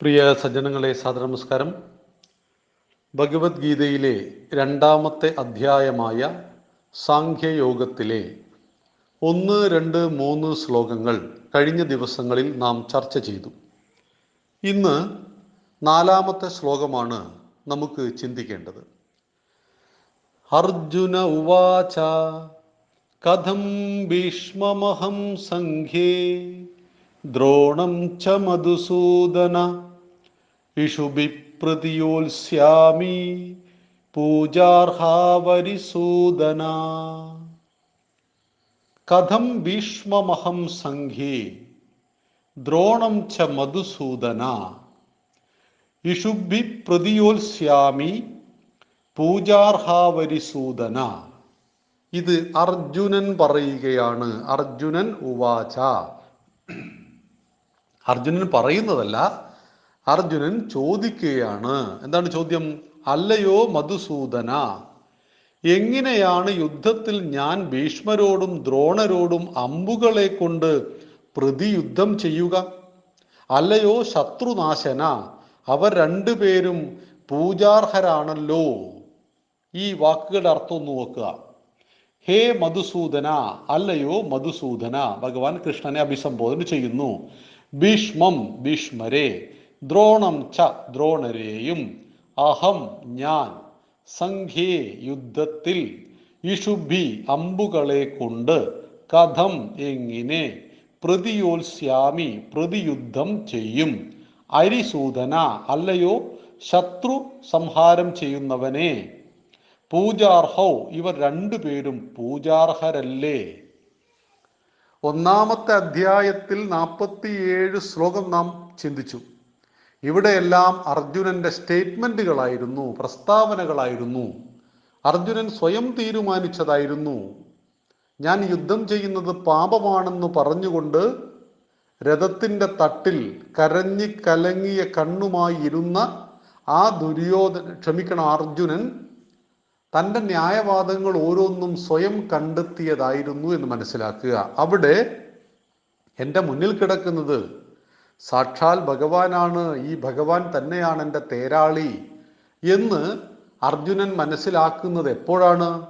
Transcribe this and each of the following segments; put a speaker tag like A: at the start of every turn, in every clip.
A: പ്രിയ സജ്ജനങ്ങളെ സാദരനമസ്കാരം ഭഗവത്ഗീതയിലെ രണ്ടാമത്തെ അധ്യായമായ സാഖ്യയോഗത്തിലെ ഒന്ന് രണ്ട് മൂന്ന് ശ്ലോകങ്ങൾ കഴിഞ്ഞ ദിവസങ്ങളിൽ നാം ചർച്ച ചെയ്തു. ഇന്ന് നാലാമത്തെ ശ്ലോകമാണ് നമുക്ക് ചിന്തിക്കേണ്ടത്. അർജുന ഉവാച കഥം ഭീഷ്മമഹം സംഘേ ദ്രോണം ച മധുസൂദന ഇഷുബി പ്രതിയോത്സ്യാമി പൂജാർഹാവരിസൂദന. കഥം ഭീഷ്മമഹം സംഘേ ദ്രോണം ച മധുസൂദന. ഇഷുബി പ്രതിയോത്സ്യാമി പൂജാർഹാവരിസൂദന. ഇത് അർജുനൻ പറയുകയാണ്. അർജുനൻ ഉവാച. അർജുനൻ പറയുന്നതല്ല അർജുനൻ ചോദിക്കുകയാണ്. എന്താണ് ചോദ്യം? അല്ലയോ മധുസൂദന എങ്ങനെയാണ് യുദ്ധത്തിൽ ഞാൻ ഭീഷ്മരോടും ദ്രോണരോടും അമ്പുകളെ കൊണ്ട് പ്രതിയുദ്ധം ചെയ്യുക? അല്ലയോ ശത്രുനാശന അവർ രണ്ടുപേരും പൂജാർഹരാണല്ലോ. ഈ വാക്കുകളുടെ അർത്ഥം ഒന്ന് നോക്കുക ഹേ മധുസൂദന അല്ലയോ മധുസൂദന ഭഗവാൻ കൃഷ്ണനെ അഭിസംബോധന ചെയ്യുന്നു. ഭീഷ്മം ഭീഷ്മരെ ദ്രോണം ച ദ്രോണരെയും. അഹം ഞാൻ സംഘേ യുദ്ധത്തിൽ ഇഷുഭി അമ്പുകളെ കൊണ്ട് കഥം എങ്ങനെ പ്രതിയോത്സ്യാമി പ്രതിയുദ്ധം ചെയ്യും. അരിസൂദന അല്ലയോ ശത്രു സംഹാരം ചെയ്യുന്നവനെ. പൂജാർഹൗ ഇവർ രണ്ടുപേരും പൂജാർഹരല്ലേ. ഒന്നാമത്തെ അധ്യായത്തിൽ നാൽപ്പത്തിയേഴ് ശ്ലോകം നാം ചിന്തിച്ചു. ഇവിടെയെല്ലാം അർജുനന്റെ സ്റ്റേറ്റ്മെന്റുകളായിരുന്നു പ്രസ്താവനകളായിരുന്നു. അർജുനൻ സ്വയം തീരുമാനിച്ചതായിരുന്നു. ഞാൻ യുദ്ധം ചെയ്യുന്നത് പാപമാണെന്ന് പറഞ്ഞുകൊണ്ട് രഥത്തിന്റെ തട്ടിൽ കരഞ്ഞി കലങ്ങിയ കണ്ണുമായി ഇരുന്ന ആ ദുര്യോധന ക്ഷമിക്കണം അർജുനൻ തന്റെ ന്യായവാദങ്ങൾ ഓരോന്നും സ്വയം കണ്ടെത്തിയതായിരുന്നു എന്ന് മനസ്സിലാക്കുക. അവിടെ എന്റെ മുന്നിൽ കിടക്കുന്നത് സാക്ഷാൽ ഭഗവാനാണ് ഈ ഭഗവാൻ തന്നെയാണ് എന്റെ തേരാളി എന്ന് അർജുനൻ മനസ്സിലാക്കുന്നത് എപ്പോഴാണ്?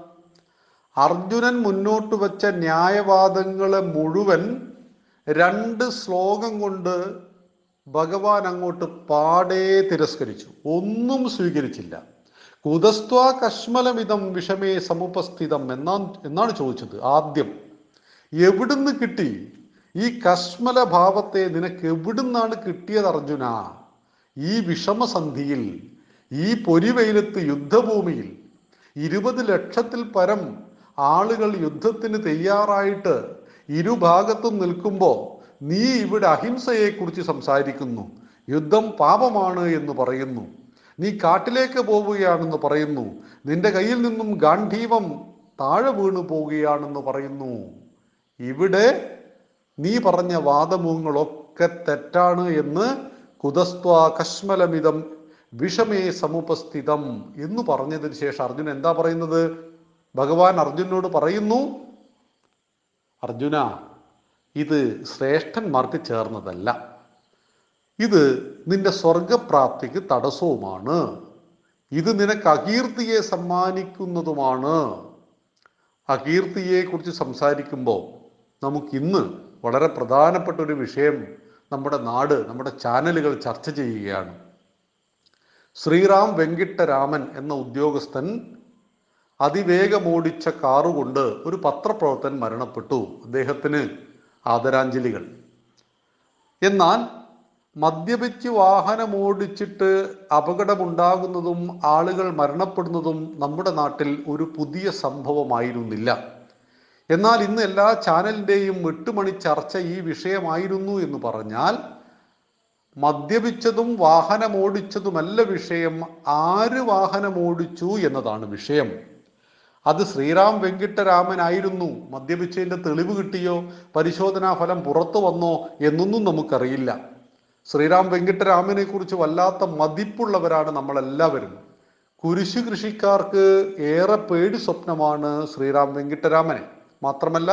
A: അർജുനൻ മുന്നോട്ട് വെച്ച ന്യായവാദങ്ങളെ മുഴുവൻ രണ്ട് ശ്ലോകം കൊണ്ട് ഭഗവാൻ അങ്ങോട്ട് പാടേ തിരസ്കരിച്ചു. ഒന്നും സ്വീകരിച്ചില്ല. കുതസ്ത്വാ കശ്മലമിതം വിഷമേ സമുപസ്ഥിതം എന്നാ എന്നാണ് ചോദിച്ചത് ആദ്യം. എവിടുന്ന് കിട്ടി? ഈ കശ്മല ഭാവത്തെ നിനക്ക് എവിടുന്നാണ് കിട്ടിയത് അർജുന? ഈ വിഷമസന്ധിയിൽ ഈ പൊരിവെയിലത്ത് യുദ്ധഭൂമിയിൽ ഇരുപത് ലക്ഷത്തിൽ പരം ആളുകൾ യുദ്ധത്തിന് തയ്യാറായിട്ട് ഇരുഭാഗത്തും നിൽക്കുമ്പോൾ നീ ഇവിടെ അഹിംസയെക്കുറിച്ച് സംസാരിക്കുന്നു. യുദ്ധം പാപമാണ് എന്ന് പറയുന്നു. നീ കാട്ടിലേക്ക് പോവുകയാണെന്ന് പറയുന്നു. നിന്റെ കയ്യിൽ നിന്നും ഗാന്ധീവം താഴെ വീണു പോവുകയാണെന്ന് പറയുന്നു. ഇവിടെ നീ പറഞ്ഞ വാദമുഖങ്ങളൊക്കെ തെറ്റാണ് എന്ന് കുതസ്ത്വ കശ്മലമിതം വിഷമേ സമുപസ്ഥിതം എന്ന് പറഞ്ഞതിന് ശേഷം അർജുൻ എന്താ പറയുന്നത്? ഭഗവാൻ അർജുനോട് പറയുന്നു അർജുന ഇത് ശ്രേഷ്ഠന്മാർക്ക് ചേർന്നതല്ല. ഇത് നിന്റെ സ്വർഗപ്രാപ്തിക്ക് തടസ്സവുമാണ്. ഇത് നിനക്ക് അകീർത്തിയെ സമ്മാനിക്കുന്നതുമാണ്. അകീർത്തിയെ കുറിച്ച് സംസാരിക്കുമ്പോൾ നമുക്കിന്ന് വളരെ പ്രധാനപ്പെട്ട ഒരു വിഷയം നമ്മുടെ നാട് നമ്മുടെ ചാനലുകൾ ചർച്ച ചെയ്യുകയാണ്. ശ്രീറാം വെങ്കിട്ടരാമൻ എന്ന ഉദ്യോഗസ്ഥൻ അതിവേഗമോടിച്ച കാറുകൊണ്ട് ഒരു പത്രപ്രവർത്തൻ മരണപ്പെട്ടു. അദ്ദേഹത്തിന് ആദരാഞ്ജലികൾ. എന്നാൽ മദ്യപിച്ച് വാഹനമോടിച്ചിട്ട് അപകടമുണ്ടാകുന്നതും ആളുകൾ മരണപ്പെടുന്നതും നമ്മുടെ നാട്ടിൽ ഒരു പുതിയ സംഭവമായിരുന്നില്ല. എന്നാൽ ഇന്ന് എല്ലാ ചാനലിന്റെയും എട്ടുമണി ചർച്ച ഈ വിഷയമായിരുന്നു എന്ന് പറഞ്ഞാൽ മദ്യപിച്ചതും വാഹനമോടിച്ചതുമല്ല വിഷയം. ആര് വാഹനമോടിച്ചു എന്നതാണ് വിഷയം. അത് ശ്രീറാം വെങ്കിട്ടരാമനായിരുന്നു. മദ്യപിച്ചതിന്റെ തെളിവ് കിട്ടിയോ? പരിശോധനാ ഫലം പുറത്തു വന്നോ എന്നൊന്നും നമുക്കറിയില്ല. ശ്രീറാം വെങ്കിട്ടരാമനെ കുറിച്ച് വല്ലാത്ത മതിപ്പുള്ളവരാണ് നമ്മളെല്ലാവരും. കുരിശു കൃഷിക്കാർക്ക് ഏറെ പേടി സ്വപ്നമാണ് ശ്രീറാം വെങ്കിട്ടരാമനെ. മാത്രമല്ല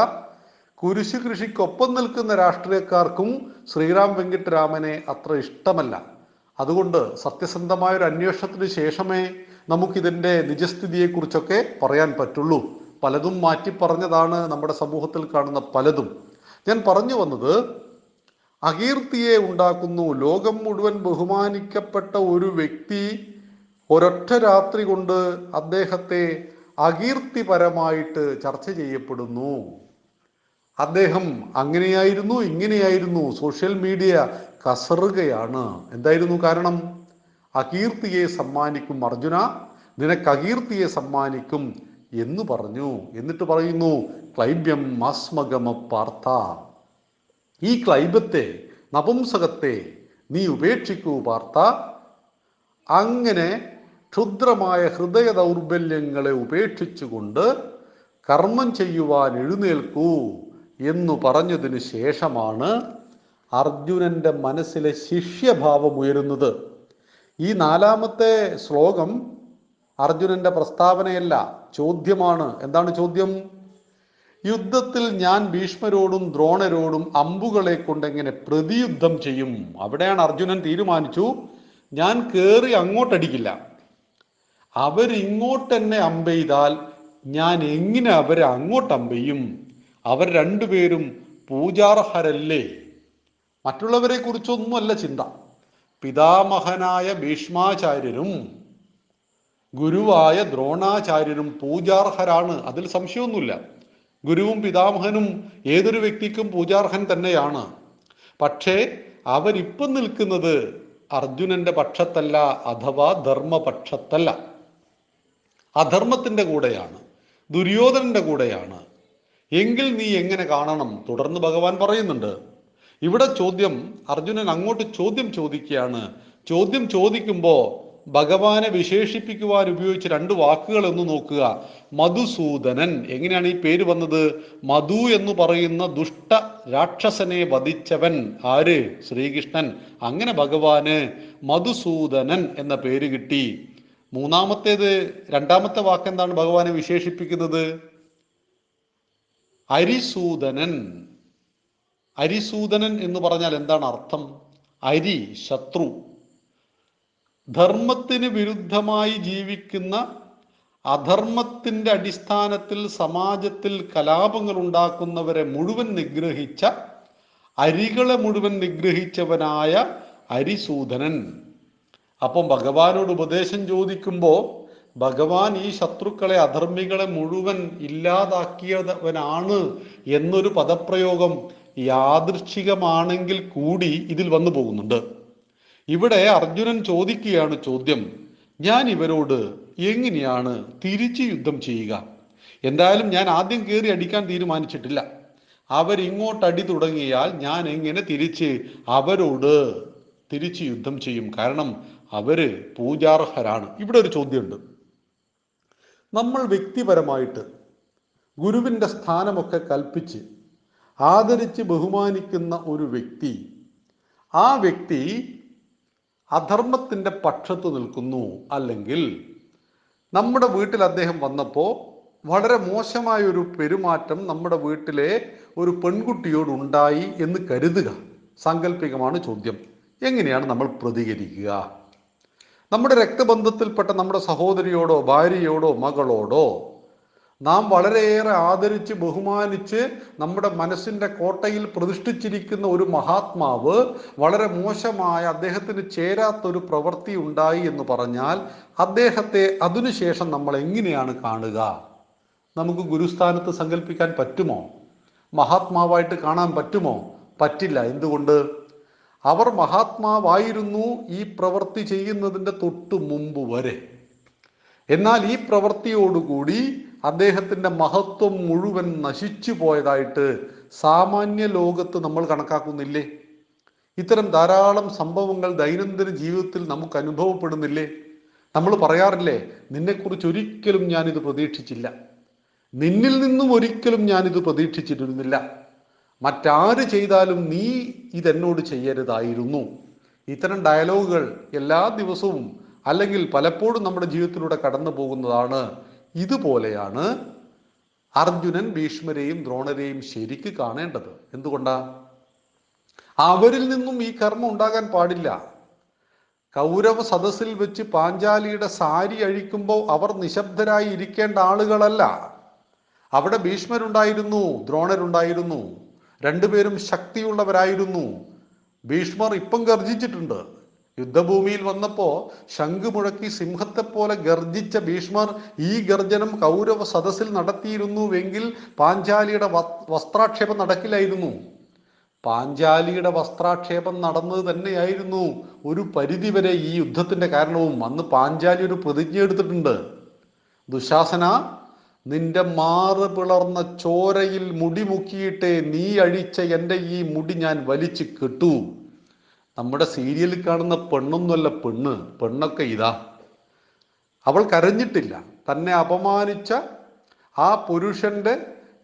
A: കുരിശു കൃഷിക്കൊപ്പം നിൽക്കുന്ന രാഷ്ട്രീയക്കാർക്കും ശ്രീറാം വെങ്കിട്ടരാമനെ അത്ര ഇഷ്ടമല്ല. അതുകൊണ്ട് സത്യസന്ധമായ ഒരു അന്വേഷണത്തിന് ശേഷമേ നമുക്കിതിന്റെ നിജസ്ഥിതിയെക്കുറിച്ചൊക്കെ പറയാൻ പറ്റുള്ളൂ. പലതും മാറ്റി പറഞ്ഞതാണ് നമ്മുടെ സമൂഹത്തിൽ കാണുന്ന പലതും. ഞാൻ പറഞ്ഞു വന്നത് അകീർത്തിയെ ഉണ്ടാക്കുന്നു ലോകം മുഴുവൻ ബഹുമാനിക്കപ്പെട്ട ഒരു വ്യക്തി ഒരൊറ്റ രാത്രി കൊണ്ട് അദ്ദേഹത്തെ അകീർത്തിപരമായിട്ട് ചർച്ച ചെയ്യപ്പെടുന്നു. അദ്ദേഹം അങ്ങനെയായിരുന്നു ഇങ്ങനെയായിരുന്നു. സോഷ്യൽ മീഡിയ കസറുകയാണ്. എന്തായിരുന്നു കാരണം? അകീർത്തിയെ സമ്മാനിക്കും അർജുന നിനക്ക് അകീർത്തിയെ സമ്മാനിക്കും എന്ന് പറഞ്ഞു. എന്നിട്ട് പറയുന്നു ക്ലൈബ്യം മാസ്മഗമ പാർത്ഥ. ഈ ക്ലൈബത്തെ നപുംസകത്തെ നീ ഉപേക്ഷിക്കൂ പാർത്ഥ. അങ്ങനെ ക്ഷുദ്രമായ ഹൃദയ ദൗർബല്യങ്ങളെ ഉപേക്ഷിച്ചുകൊണ്ട് കർമ്മം ചെയ്യുവാൻ എഴുന്നേൽക്കൂ എന്നു പറഞ്ഞതിന് ശേഷമാണ് അർജുനന്റെ മനസ്സിലെ ശിഷ്യഭാവം ഉയരുന്നത്. ഈ നാലാമത്തെ ശ്ലോകം അർജുനന്റെ പ്രസ്താവനയല്ല ചോദ്യമാണ്. എന്താണ് ചോദ്യം? യുദ്ധത്തിൽ ഞാൻ ഭീഷ്മരോടും ദ്രോണരോടും അമ്പുകളെ കൊണ്ട് എങ്ങനെ പ്രതിയുദ്ധം ചെയ്യും? അവിടെയാണ് അർജുനൻ തീരുമാനിച്ചു ഞാൻ കയറി അങ്ങോട്ടടിക്കില്ല. അവരിങ്ങോട്ടെന്നെ അമ്പെയ്താൽ ഞാൻ എങ്ങനെ അവരെ അങ്ങോട്ട് അമ്പെയ്യും? അവർ രണ്ടുപേരും പൂജാർഹരല്ലേ? മറ്റുള്ളവരെ കുറിച്ചൊന്നുമല്ല ചിന്ത. പിതാമഹനായ ഭീഷ്മാചാര്യരും ഗുരുവായ ദ്രോണാചാര്യരും പൂജാർഹരാണ്. അതിൽ സംശയമൊന്നുമില്ല. ഗുരുവും പിതാമഹനും ഏതൊരു വ്യക്തിക്കും പൂജാർഹൻ തന്നെയാണ്. പക്ഷേ അവരിപ്പം നിൽക്കുന്നത് അർജുനന്റെ പക്ഷത്തല്ല അഥവാ ധർമ്മപക്ഷത്തല്ല. അധർമ്മത്തിന്റെ കൂടെയാണ് ദുര്യോധനന്റെ കൂടെയാണ്. എങ്കിൽ നീ എങ്ങനെ കാണണം? തുടർന്ന് ഭഗവാൻ പറയുന്നുണ്ട്. ഇവിടെ ചോദ്യം അർജുനൻ അങ്ങോട്ട് ചോദ്യം ചോദിക്കുകയാണ്. ചോദ്യം ചോദിക്കുമ്പോൾ ഭഗവാനെ വിശേഷിപ്പിക്കുവാൻ ഉപയോഗിച്ച രണ്ട് വാക്കുകൾ ഒന്ന് നോക്കുക. മധുസൂദനൻ എങ്ങനെയാണ് ഈ പേര് വന്നത്? മധു എന്ന് പറയുന്ന ദുഷ്ട രാക്ഷസനെ വധിച്ചവൻ ആര്? ശ്രീകൃഷ്ണൻ. അങ്ങനെ ഭഗവാന് മധുസൂദനൻ എന്ന പേര് കിട്ടി. മൂന്നാമത്തേത് രണ്ടാമത്തെ വാക്ക് എന്താണ് ഭഗവാനെ വിശേഷിപ്പിക്കുന്നത്? അരിസൂദനൻ. അരിസൂദനൻ എന്ന് പറഞ്ഞാൽ എന്താണ് അർത്ഥം? അരി ശത്രു. ധർമ്മത്തിന് വിരുദ്ധമായി ജീവിക്കുന്ന അധർമ്മത്തിന്റെ അടിസ്ഥാനത്തിൽ സമാജത്തിൽ കലാപങ്ങൾ ഉണ്ടാക്കുന്നവരെ മുഴുവൻ നിഗ്രഹിച്ച അരികളെ മുഴുവൻ നിഗ്രഹിച്ചവനായ അരിസൂദനൻ. അപ്പം ഭഗവാനോട് ഉപദേശം ചോദിക്കുമ്പോൾ ഭഗവാൻ ഈ ശത്രുക്കളെ അധർമ്മികളെ മുഴുവൻ ഇല്ലാതാക്കിയവനാണ് എന്നൊരു പദപ്രയോഗം യാദൃച്ഛികമാണെങ്കിൽ കൂടി ഇതിൽ വന്നു പോകുന്നുണ്ട്. ഇവിടെ അർജുനൻ ചോദിക്കുകയാണ് ചോദ്യം ഞാൻ ഇവരോട് എങ്ങനെയാണ് തിരിച്ച് യുദ്ധം ചെയ്യുക? എന്തായാലും ഞാൻ ആദ്യം കയറി അടിക്കാൻ തീരുമാനിച്ചിട്ടില്ല. അവരിങ്ങോട്ട് അടി തുടങ്ങിയാൽ ഞാൻ എങ്ങനെ തിരിച്ച് അവരോട് തിരിച്ച് യുദ്ധം ചെയ്യും? കാരണം അവർ പൂജാർഹരാണ്. ഇവിടെ ഒരു ചോദ്യമുണ്ട്. നമ്മൾ വ്യക്തിപരമായിട്ട് ഗുരുവിന്റെ സ്ഥാനമൊക്കെ കൽപ്പിച്ച് ആദരിച്ച് ബഹുമാനിക്കുന്ന ഒരു വ്യക്തി ആ വ്യക്തി അധർമ്മത്തിന്റെ പക്ഷത്ത് നിൽക്കുന്നു അല്ലെങ്കിൽ നമ്മുടെ വീട്ടിൽ അദ്ദേഹം വന്നപ്പോൾ വളരെ മോശമായൊരു പെരുമാറ്റം നമ്മുടെ വീട്ടിലെ ഒരു പെൺകുട്ടിയോട് ഉണ്ടായി എന്ന് കരുതുക. സാങ്കല്പികമാണ് ചോദ്യം. എങ്ങനെയാണ് നമ്മൾ പ്രതികരിക്കുക? നമ്മുടെ രക്തബന്ധത്തിൽപ്പെട്ട നമ്മുടെ സഹോദരിയോടോ ഭാര്യയോടോ മകളോടോ നാം വളരെയേറെ ആദരിച്ച് ബഹുമാനിച്ച് നമ്മുടെ മനസ്സിന്റെ കോട്ടയിൽ പ്രതിഷ്ഠിച്ചിരിക്കുന്ന ഒരു മഹാത്മാവ് വളരെ മോശമായ അദ്ദേഹത്തിന് ചേരാത്തൊരു പ്രവൃത്തി ഉണ്ടായി എന്ന് പറഞ്ഞാൽ അദ്ദേഹത്തെ അതിനുശേഷം നമ്മൾ എങ്ങനെയാണ് കാണുക? നമുക്ക് ഗുരുസ്ഥാനത്ത് സങ്കല്പിക്കാൻ പറ്റുമോ? മഹാത്മാവായിട്ട് കാണാൻ പറ്റുമോ? പറ്റില്ല. എന്തുകൊണ്ട്? അവർ മഹാത്മാവായിരുന്നു ഈ പ്രവൃത്തി ചെയ്യുന്നതിന്റെ തൊട്ട് മുമ്പ് വരെ. എന്നാൽ ഈ പ്രവൃത്തിയോടുകൂടി അദ്ദേഹത്തിന്റെ മഹത്വം മുഴുവൻ നശിച്ചു പോയതായിട്ട് സാമാന്യ ലോകത്ത് നമ്മൾ കണക്കാക്കുന്നില്ലേ? ഇത്തരം ധാരാളം സംഭവങ്ങൾ ദൈനംദിന ജീവിതത്തിൽ നമുക്ക് അനുഭവപ്പെടുന്നില്ലേ? നമ്മൾ പറയാറില്ലേ നിന്നെക്കുറിച്ച് ഒരിക്കലും ഞാനിത് പ്രതീക്ഷിച്ചില്ല. നിന്നിൽ നിന്നും ഒരിക്കലും ഞാനിത് പ്രതീക്ഷിച്ചിരുന്നില്ല. മറ്റാര് ചെയ്താലും നീ ഇതെന്നോട് ചെയ്യരുതായിരുന്നു. ഇത്തരം ഡയലോഗുകൾ എല്ലാ ദിവസവും അല്ലെങ്കിൽ പലപ്പോഴും നമ്മുടെ ജീവിതത്തിലൂടെ കടന്നു പോകുന്നതാണ്. ഇതുപോലെയാണ് അർജുനൻ ഭീഷ്മരെയും ദ്രോണരെയും ശരിക്ക് കാണേണ്ടത്. എന്തുകൊണ്ടാ? അവരിൽ നിന്നും ഈ കർമ്മം ഉണ്ടാകാൻ പാടില്ല. കൗരവ സദസ്സിൽ വെച്ച് പാഞ്ചാലിയുടെ സാരി അഴിക്കുമ്പോൾ അവർ നിശബ്ദരായി ഇരിക്കേണ്ട ആളുകളല്ല. അവിടെ ഭീഷ്മരുണ്ടായിരുന്നു ദ്രോണരുണ്ടായിരുന്നു. രണ്ടുപേരും ശക്തിയുള്ളവരായിരുന്നു. ഭീഷ്മർ ഇപ്പം ഗർജിച്ചിട്ടുണ്ട്. യുദ്ധഭൂമിയിൽ വന്നപ്പോ ശംഖ് മുഴക്കി സിംഹത്തെ പോലെ ഗർജിച്ച ഭീഷ്മർ ഈ ഗർജനം കൗരവ സദസ്സിൽ നടത്തിയിരുന്നുവെങ്കിൽ പാഞ്ചാലിയുടെ വസ്ത്രാക്ഷേപം നടക്കില്ലായിരുന്നു. പാഞ്ചാലിയുടെ വസ്ത്രാക്ഷേപം നടന്നത് തന്നെയായിരുന്നു ഒരു പരിധിവരെ ഈ യുദ്ധത്തിന്റെ കാരണവും. അന്ന് പാഞ്ചാലി ഒരു പ്രതിജ്ഞ എടുത്തിട്ടുണ്ട്. ദുശാസന നിന്റെ മാറ് പിളർന്ന ചോരയിൽ മുടി മുക്കിയിട്ടേ നീ അഴിച്ച എന്റെ ഈ മുടി ഞാൻ വലിച്ചു കെട്ടു. നമ്മുടെ സീരിയലിൽ കാണുന്ന പെണ്ണൊന്നുമല്ല പെണ്ണ് പെണ്ണൊക്കെ ഇതാ. അവൾ കരഞ്ഞിട്ടില്ല. തന്നെ അപമാനിച്ച ആ പുരുഷന്റെ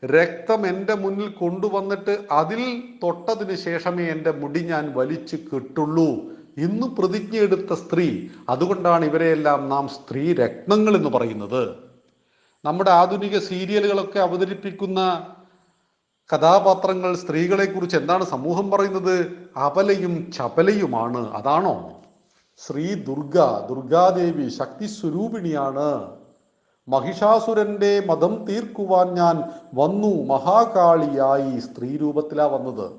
A: രക്തം എന്റെ മുന്നിൽ കൊണ്ടുവന്നിട്ട് അതിൽ തൊട്ടതിന് ശേഷമേ എന്റെ മുടി ഞാൻ വലിച്ചു കെട്ടുള്ളൂ. ഇന്ന് പ്രതിജ്ഞയെടുത്ത സ്ത്രീ. അതുകൊണ്ടാണ് ഇവരെയെല്ലാം നാം സ്ത്രീ രത്നങ്ങൾ എന്ന് പറയുന്നത്. നമ്മുടെ ആധുനിക സീരിയലുകളൊക്കെ അവതരിപ്പിക്കുന്ന കഥാപാത്രങ്ങൾ സ്ത്രീകളെ കുറിച്ച് എന്താണ് സമൂഹം പറയുന്നത്? അപലയും ചപലയുമാണ് അതാണോ? ശ്രീ ദുർഗ ദുർഗാദേവി ശക്തി സ്വരൂപിണിയാണ് മഹിഷാസുരന്റെ മതം തീർക്കുവാൻ ഞാൻ വന്നു മഹാകാളിയായി സ്ത്രീ രൂപത്തിലാ വന്നത്.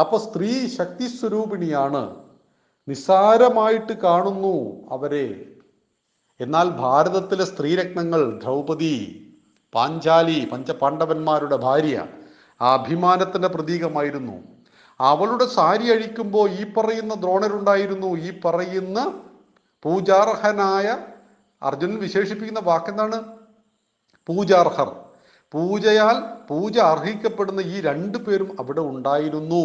A: അപ്പൊ സ്ത്രീ ശക്തി സ്വരൂപിണിയാണ് നിസ്സാരമായിട്ട് കാണുന്നു അവരെ. എന്നാൽ ഭാരതത്തിലെ സ്ത്രീരത്നങ്ങൾ ദ്രൗപദി പാഞ്ചാലി പഞ്ചപാണ്ഡവന്മാരുടെ ഭാര്യ ആ അഭിമാനത്തിന്റെ പ്രതീകമായിരുന്നു. അവളുടെ സാരി അഴിക്കുമ്പോൾ ഈ പറയുന്ന ദ്രോണരുണ്ടായിരുന്നു. ഈ പറയുന്ന പൂജാർഹനായ അർജുനൻ വിശേഷിപ്പിക്കുന്ന വാക്കെന്താണ്? പൂജാർഹർ. പൂജയാൽ പൂജ അർഹിക്കപ്പെടുന്ന ഈ രണ്ടു പേരും അവിടെ ഉണ്ടായിരുന്നു.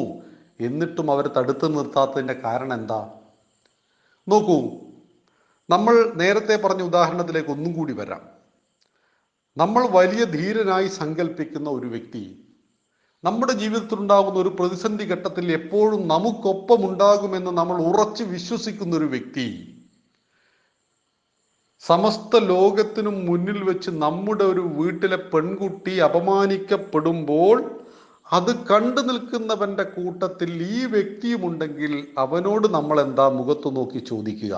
A: എന്നിട്ടും അവർ തടുത്തു നിർത്താത്തതിന്റെ കാരണം എന്താ? നോക്കൂ നമ്മൾ നേരത്തെ പറഞ്ഞ ഉദാഹരണത്തിലേക്ക് ഒന്നും കൂടി വരാം. നമ്മൾ വലിയ ധീരനായി സങ്കല്പിക്കുന്ന ഒരു വ്യക്തി നമ്മുടെ ജീവിതത്തിൽ ഉണ്ടാകുന്ന ഒരു പ്രതിസന്ധി ഘട്ടത്തിൽ എപ്പോഴും നമുക്കൊപ്പം ഉണ്ടാകുമെന്ന് നമ്മൾ ഉറച്ചു വിശ്വസിക്കുന്ന ഒരു വ്യക്തി സമസ്ത ലോകത്തിനും മുന്നിൽ വെച്ച് നമ്മുടെ ഒരു വീട്ടിലെ പെൺകുട്ടി അപമാനിക്കപ്പെടുമ്പോൾ അത് കണ്ടു നിൽക്കുന്നവന്റെ കൂട്ടത്തിൽ ഈ വ്യക്തിയുമുണ്ടെങ്കിൽ അവനോട് നമ്മൾ എന്താ മുഖത്ത് നോക്കി ചോദിക്കുക?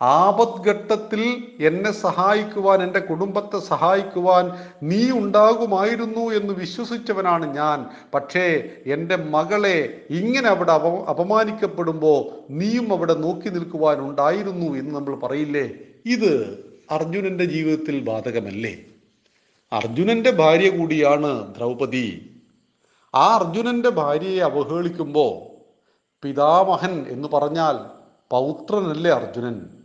A: ആപത്ഘട്ടത്തിൽ എന്നെ സഹായിക്കുവാൻ എന്റെ കുടുംബത്തെ സഹായിക്കുവാൻ നീ ഉണ്ടാകുമായിരുന്നു എന്ന് വിശ്വസിച്ചവനാണ് ഞാൻ. പക്ഷേ എന്റെ മകളെ ഇങ്ങനെ അവിടെ അപ അപമാനിക്കപ്പെടുമ്പോൾ നീയും അവിടെ നോക്കി നിൽക്കുവാൻ ഉണ്ടായിരുന്നു എന്ന് നമ്മൾ പറയില്ലേ? ഇത് അർജുനന്റെ ജീവിതത്തിൽ ബാധകമല്ലേ? അർജുനന്റെ ഭാര്യ കൂടിയാണ് ദ്രൗപദി. ആ അർജുനന്റെ ഭാര്യയെ അവഹേളിക്കുമ്പോൾ പിതാമഹൻ എന്ന് പറഞ്ഞാൽ പൗത്രനല്ലേ അർജുനൻ?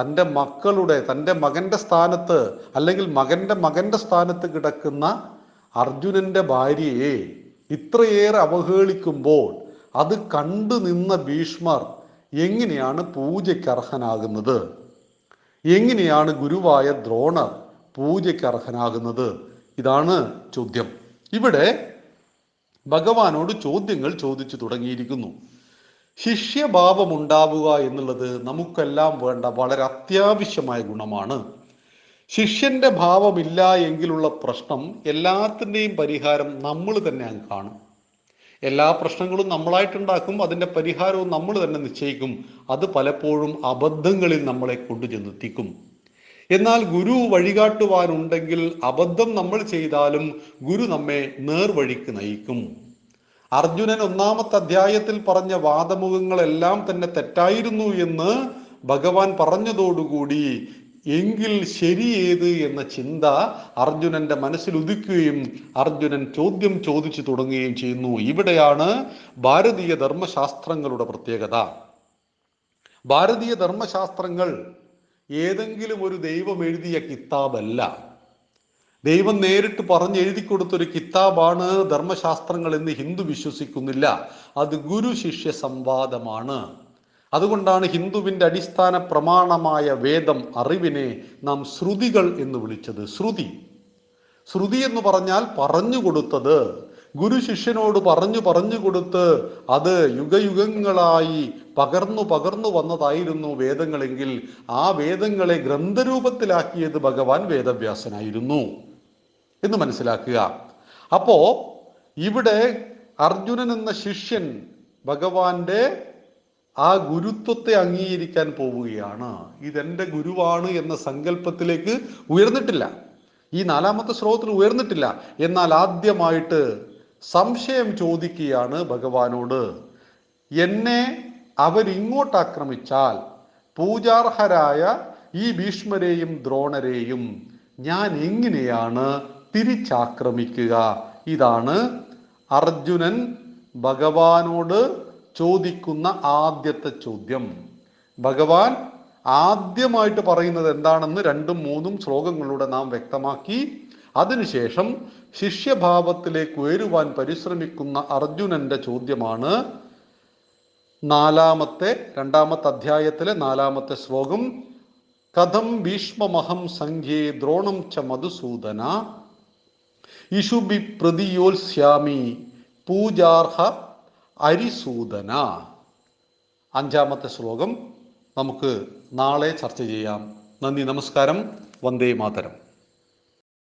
A: തന്റെ മക്കളുടെ തന്റെ മകന്റെ സ്ഥാനത്ത് അല്ലെങ്കിൽ മകന്റെ മകന്റെ സ്ഥാനത്ത് കിടക്കുന്ന അർജുനന്റെ ഭാര്യയെ ഇത്രയേറെ അവഹേളിക്കുമ്പോൾ അത് കണ്ടു നിന്ന ഭീഷ്മർ എങ്ങനെയാണ് പൂജയ്ക്ക് അർഹനാകുന്നത്? എങ്ങനെയാണ് ഗുരുവായ ദ്രോണർ പൂജയ്ക്ക് അർഹനാകുന്നത്? ഇതാണ് ചോദ്യം. ഇവിടെ ഭഗവാനോട് ചോദ്യങ്ങൾ ചോദിച്ചു തുടങ്ങിയിരിക്കുന്നു. ശിഷ്യഭാവം ഉണ്ടാവുക എന്നുള്ളത് നമുക്കെല്ലാം വേണ്ട വളരെ അത്യാവശ്യമായ ഗുണമാണ്. ശിഷ്യന്റെ ഭാവമില്ല എങ്കിലുള്ള പ്രശ്നം എല്ലാത്തിന്റെയും പരിഹാരം നമ്മൾ തന്നെ അങ്ങ് കാണും. എല്ലാ പ്രശ്നങ്ങളും നമ്മളായിട്ടുണ്ടാക്കും അതിന്റെ പരിഹാരവും നമ്മൾ തന്നെ നിശ്ചയിക്കും. അത് പലപ്പോഴും അബദ്ധങ്ങളിൽ നമ്മളെ കൊണ്ടുചെന്നെത്തിക്കും. എന്നാൽ ഗുരു വഴികാട്ടുവാനുണ്ടെങ്കിൽ അബദ്ധം നമ്മൾ ചെയ്താലും ഗുരു നമ്മെ നേർവഴിക്ക് നയിക്കും. അർജുനൻ ഒന്നാമത്തെ അധ്യായത്തിൽ പറഞ്ഞ വാദമുഖങ്ങളെല്ലാം തന്നെ തെറ്റായിരുന്നു എന്ന് ഭഗവാൻ പറഞ്ഞതോടുകൂടി എങ്കിൽ ശരി ഏത്? എന്ന ചിന്ത അർജുനന്റെ മനസ്സിൽ ഉദിക്കുകയും അർജുനൻ ചോദ്യം ചോദിച്ചു തുടങ്ങുകയും ചെയ്യുന്നു. ഇവിടെയാണ് ഭാരതീയ ധർമ്മശാസ്ത്രങ്ങളുടെ പ്രത്യേകത. ഭാരതീയ ധർമ്മശാസ്ത്രങ്ങൾ ഏതെങ്കിലും ഒരു ദൈവം എഴുതിയ കിതാബല്ല. ദൈവം നേരിട്ട് പറഞ്ഞ് എഴുതി കൊടുത്തൊരു കിതാബാണ് ധർമ്മശാസ്ത്രങ്ങൾ എന്ന് ഹിന്ദു വിശ്വസിക്കുന്നില്ല. അത് ഗുരു ശിഷ്യ സംവാദമാണ്. അതുകൊണ്ടാണ് ഹിന്ദുവിന്റെ അടിസ്ഥാന പ്രമാണമായ വേദം അറിവിനെ നാം ശ്രുതികൾ എന്ന് വിളിച്ചത്. ശ്രുതി. ശ്രുതി എന്ന് പറഞ്ഞാൽ പറഞ്ഞു കൊടുത്തത്. ഗുരു ശിഷ്യനോട് പറഞ്ഞു പറഞ്ഞു കൊടുത്ത് അത് യുഗയുഗങ്ങളായി പകർന്നു പകർന്നു വന്നതായിരുന്നു വേദങ്ങളെങ്കിൽ ആ വേദങ്ങളെ ഗ്രന്ഥരൂപത്തിലാക്കിയത് ഭഗവാൻ വേദവ്യാസനായിരുന്നു. എന്ന് മനസ്സിലാക്കുക. അപ്പോ ഇവിടെ അർജുനൻ എന്ന ശിഷ്യൻ ഭഗവാന്റെ ആ ഗുരുത്വത്തെ അംഗീകരിക്കാൻ പോവുകയാണ്. ഇതെന്റെ ഗുരുവാണ് എന്ന സങ്കല്പത്തിലേക്ക് ഉയർന്നിട്ടില്ല. ഈ നാലാമത്തെ ശ്ലോകത്തിൽ ഉയർന്നിട്ടില്ല. എന്നാൽ ആദ്യമായിട്ട് സംശയം ചോദിക്കുകയാണ് ഭഗവാനോട്. എന്നെ അവരിങ്ങോട്ട് ആക്രമിച്ചാൽ പൂജാർഹരായ ഈ ഭീഷ്മരെയും ദ്രോണരെയും ഞാൻ എങ്ങനെയാണ് തിരിച്ചാക്രമിക്കുക. ഇതാണ് അർജുനൻ ഭഗവാനോട് ചോദിക്കുന്ന ആദ്യത്തെ ചോദ്യം. ഭഗവാൻ ആദ്യമായിട്ട് പറയുന്നത് എന്താണെന്ന് രണ്ടും മൂന്നും ശ്ലോകങ്ങളിലൂടെ നാം വ്യക്തമാക്കി. അതിനുശേഷം ശിഷ്യഭാവത്തിലേക്ക് ഉയരുവാൻ പരിശ്രമിക്കുന്ന അർജുനന്റെ ചോദ്യമാണ് നാലാമത്തെ രണ്ടാമത്തെ അധ്യായത്തിലെ നാലാമത്തെ ശ്ലോകം. കഥം ഭീഷ്മമഹം സംഖ്യേ ദ്രോണം ച മധുസൂദന. ഇഷുബി പ്രതിയോത്സ്യാമി പൂജാർഹ അരിസൂദന അഞ്ചാമത്തെ ശ്ലോകം നമുക്ക് നാളെ ചർച്ച ചെയ്യാം. നന്ദി നമസ്കാരം. വന്ദേ മാതരം.